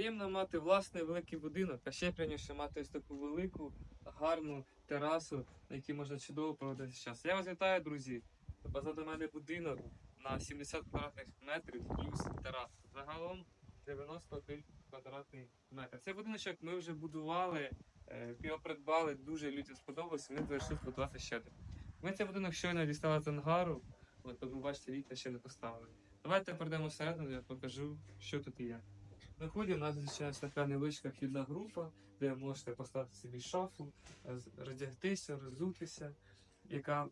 Приємно мати власний великий будинок, а ще приємніше мати ось таку велику, гарну терасу, на якій можна чудово проводити час. Я вас вітаю, друзі. Позаду мене будинок на 70 квадратних метрів плюс тераса. Загалом 91 квадратний метр. Цей будиночок ми вже будували, е, його придбали, дуже людям сподобалося, ми вирішили будувати ще один. Ми цей будинок щойно дістали з ангару, от ви бачите, вікна ще не поставили. Давайте перейдемо всередину, я покажу, що тут є. На вході у нас звичайно така невеличка вхідна група, де можете поставити собі шафу, роздягтися, роззутися, яка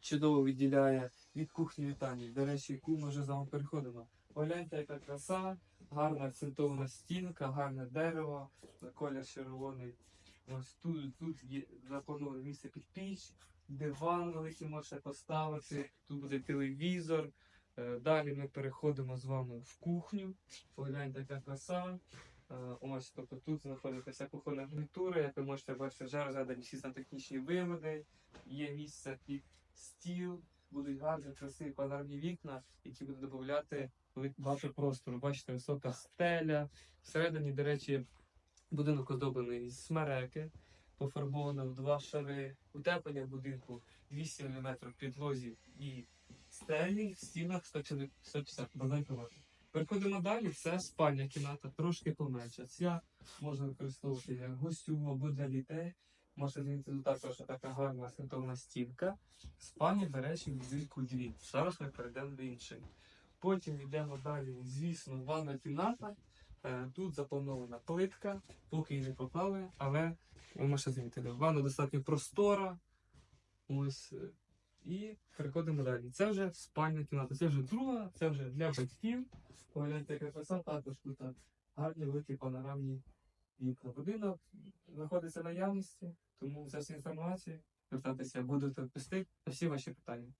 чудово відділяє від кухні вітання. До речі, яку ми вже з вами переходимо. Погляньте, яка краса, гарна акцентована стінка, гарне дерево, колір червоний. Ось тут, тут є заплановане місце під піч, диван великий можете поставити, тут буде телевізор. Е, Далі ми переходимо з вами в кухню. Погляньте, яка краса. Е, Ось, тобто тут знаходиться кухонна гарнітура, як ви можете бачити, вже розглядані всі сантехнічні виводи, є місце під стіл, будуть гарні, красиві панорамні вікна, які будуть додати багато простору. Бачите, висока стеля. Всередині, до речі, будинок оздоблений з смереки, пофарбовано в два шари. Утеплення будинку 200 мм підлозі і стелі в стінах 150 150 км. Переходимо далі, це спальня кімната, трошки поменша. Ця можна використовувати як гостю або для дітей. Можна змінити також така гарна синтовна стінка. Спальня, до речі, в будинку дві. Зараз ми перейдемо до іншої. Потім йдемо далі, звісно, ванна кімната. Е, Тут запланована плитка, поки її не поклали, але ви можете замітити, ванна достатньо простора. Ось. е, І переходимо далі. Це вже спальня кімната. Це вже друга, це вже для батьків. Погляньте, яка краса, також тут гарні великі панорамні вікна. Будинок знаходиться в наявності, тому за всі інформації звертатися, буду відповісти на всі ваші питання.